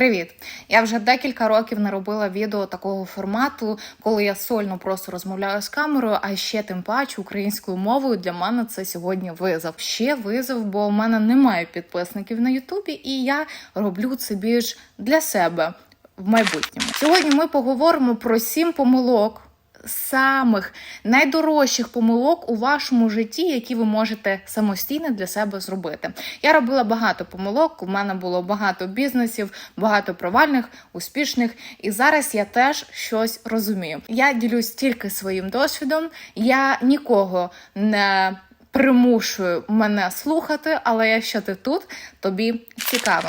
Привіт! Я вже декілька років не робила відео такого формату, коли я сольно просто розмовляю з камерою, а ще тим паче українською мовою для мене це сьогодні визов. Ще визов, бо у мене немає підписників на Ютубі, і я роблю це більш для себе в майбутньому. Сьогодні ми поговоримо про сім помилок. Самих найдорожчих помилок у вашому житті, які ви можете самостійно для себе зробити. Я робила багато помилок. У мене було багато бізнесів, багато провальних, успішних. І зараз я теж щось розумію. Я ділюсь тільки своїм досвідом. Я нікого не примушую мене слухати, але якщо ти тут, тобі цікаво.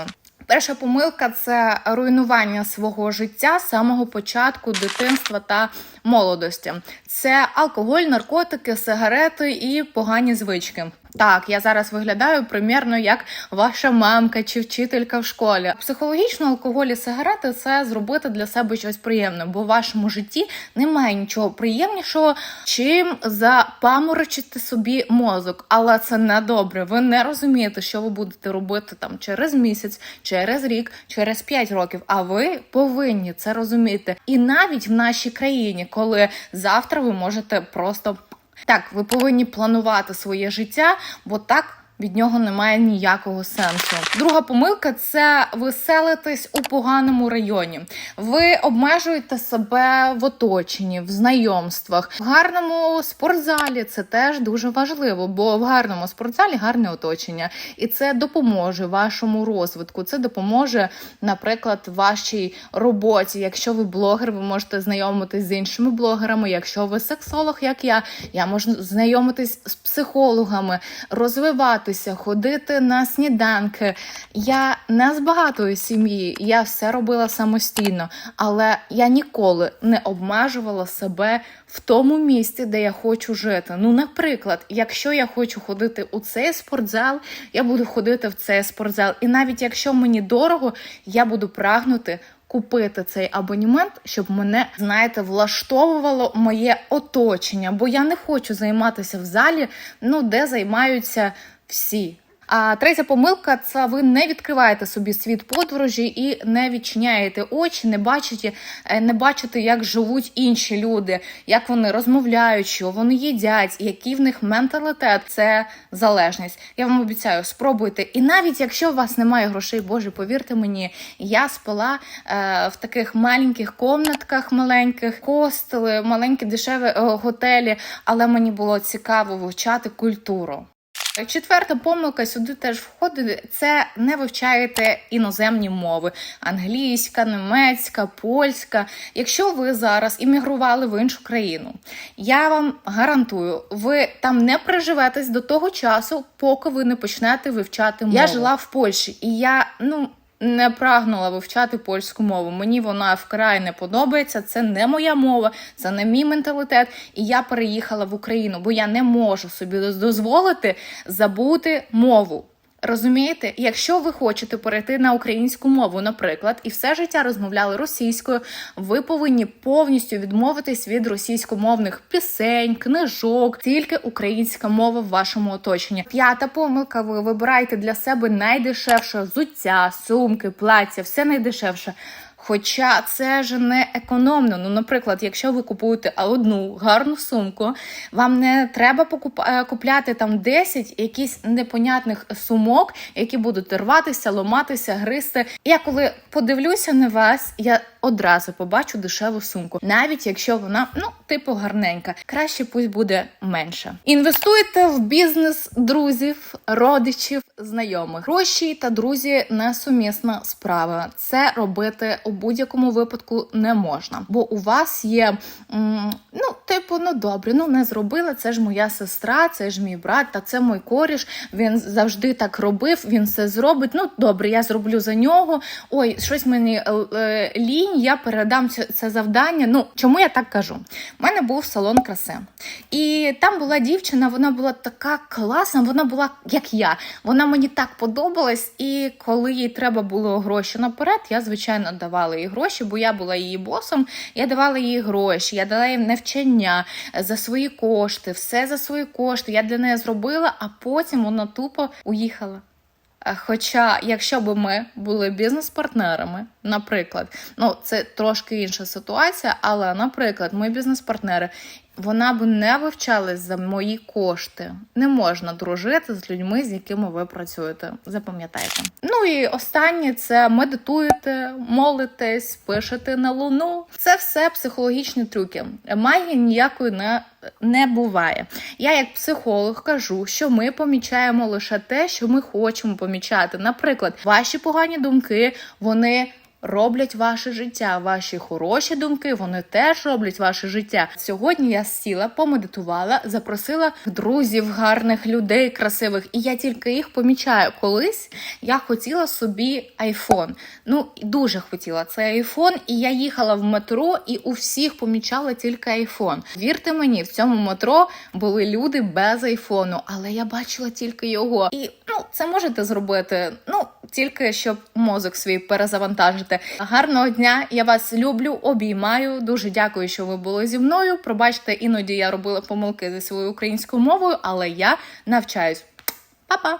Перша помилка це руйнування свого життя з самого початку дитинства та молодості. Це алкоголь, наркотики, сигарети і погані звички. Так, я зараз виглядаю примірно як ваша мамка чи вчителька в школі. Психологічно алкоголь і сигарети це зробити для себе щось приємне, бо в вашому житті немає нічого приємнішого, чим запаморочити собі мозок. Але це не добре. Ви не розумієте, що ви будете робити там через місяць, через рік, через п'ять років. А ви повинні це розуміти. І навіть в нашій країні, коли завтра ви можете просто так, ви повинні планувати своє життя, бо так. Від нього немає ніякого сенсу. Друга помилка це ви селитесь у поганому районі. Ви обмежуєте себе в оточенні, в знайомствах, в гарному спортзалі. Це теж дуже важливо, бо в гарному спортзалі гарне оточення, і це допоможе вашому розвитку. Це допоможе, наприклад, вашій роботі. Якщо ви блогер, ви можете знайомитись з іншими блогерами. Якщо ви сексолог, як я, я можу знайомитись з психологами, розвивати ходити на сніданки. Я не з багатої сім'ї, я все робила самостійно, але я ніколи не обмежувала себе в тому місці, де я хочу жити. Ну, наприклад, якщо я хочу ходити у цей спортзал, я буду ходити в цей спортзал. І навіть якщо мені дорого, я буду прагнути. Купити цей абонімент, щоб мене, знаєте, влаштовувало моє оточення, бо я не хочу займатися в залі, ну де займаються всі. А третя помилка це ви не відкриваєте собі світ подорожі і не відчиняєте очі, не бачите, не бачите, як живуть інші люди, як вони розмовляють, що вони їдять, який в них менталітет. Це залежність. Я вам обіцяю, спробуйте. І навіть якщо у вас немає грошей, боже, повірте мені, я спала е, в таких маленьких комнатках, маленьких костели, маленькі дешеві е, готелі, але мені було цікаво вивчати культуру. Четверта помилка сюди теж входить. Це не вивчаєте іноземні мови: англійська, німецька, польська. Якщо ви зараз іммігрували в іншу країну, я вам гарантую, ви там не приживетесь до того часу, поки ви не почнете вивчати мову. Я жила в Польщі, і я ну не прагнула вивчати польську мову. Мені вона вкрай не подобається. Це не моя мова, це не мій менталітет. І я переїхала в Україну, бо я не можу собі дозволити забути мову. Розумієте, якщо ви хочете перейти на українську мову, наприклад, і все життя розмовляли російською, ви повинні повністю відмовитись від російськомовних пісень, книжок, тільки українська мова в вашому оточенні. П'ята помилка: ви вибираєте для себе найдешевше взуття, сумки, плаття, все найдешевше. Хоча це ж не економно. Ну, наприклад, якщо ви купуєте одну гарну сумку, вам не треба покуп... купляти там 10 якісь непонятних сумок, які будуть рватися, ломатися, гризти. Я коли подивлюся на вас, я одразу побачу дешеву сумку, навіть якщо вона ну типу гарненька, краще пусть буде менша. Інвестуйте в бізнес друзів, родичів, знайомих. Гроші та друзі несумісна справа. Це робити у будь-якому випадку не можна, бо у вас є ну, типу, ну добре, ну не зробила. Це ж моя сестра, це ж мій брат, та це мій коріш. Він завжди так робив. Він все зробить. Ну добре, я зроблю за нього. Ой, щось мені е, е, лінь. Я передам це, завдання. Ну чому я так кажу? У мене був салон краси, і там була дівчина. Вона була така класна. Вона була як я. Вона мені так подобалась, і коли їй треба було гроші наперед, я звичайно давала їй гроші, бо я була її босом. Я давала їй гроші, я дала їй навчання за свої кошти, все за свої кошти. Я для неї зробила, а потім вона тупо уїхала. Хоча, якщо б ми були бізнес-партнерами, Наприклад, ну це трошки інша ситуація, але, наприклад, ми бізнес-партнери, вона б не вивчалась за мої кошти. Не можна дружити з людьми, з якими ви працюєте. Запам'ятайте. Ну і останнє це медитуєте, молитесь, пишете на луну. Це все психологічні трюки. Магії ніякої не, не буває. Я, як психолог, кажу, що ми помічаємо лише те, що ми хочемо помічати. Наприклад, ваші погані думки, вони роблять ваше життя. Ваші хороші думки вони теж роблять ваше життя. Сьогодні я сіла, помедитувала, запросила друзів, гарних людей, красивих, і я тільки їх помічаю. Колись я хотіла собі айфон. Ну дуже хотіла цей айфон, і я їхала в метро, і у всіх помічала тільки айфон. Вірте мені, в цьому метро були люди без айфону, але я бачила тільки його. І ну це можете зробити. Ну тільки щоб мозок свій перезавантажити. Гарного дня! Я вас люблю, обіймаю. Дуже дякую, що ви були зі мною. Пробачте, іноді я робила помилки зі своєю українською мовою, але я навчаюсь. Па-па!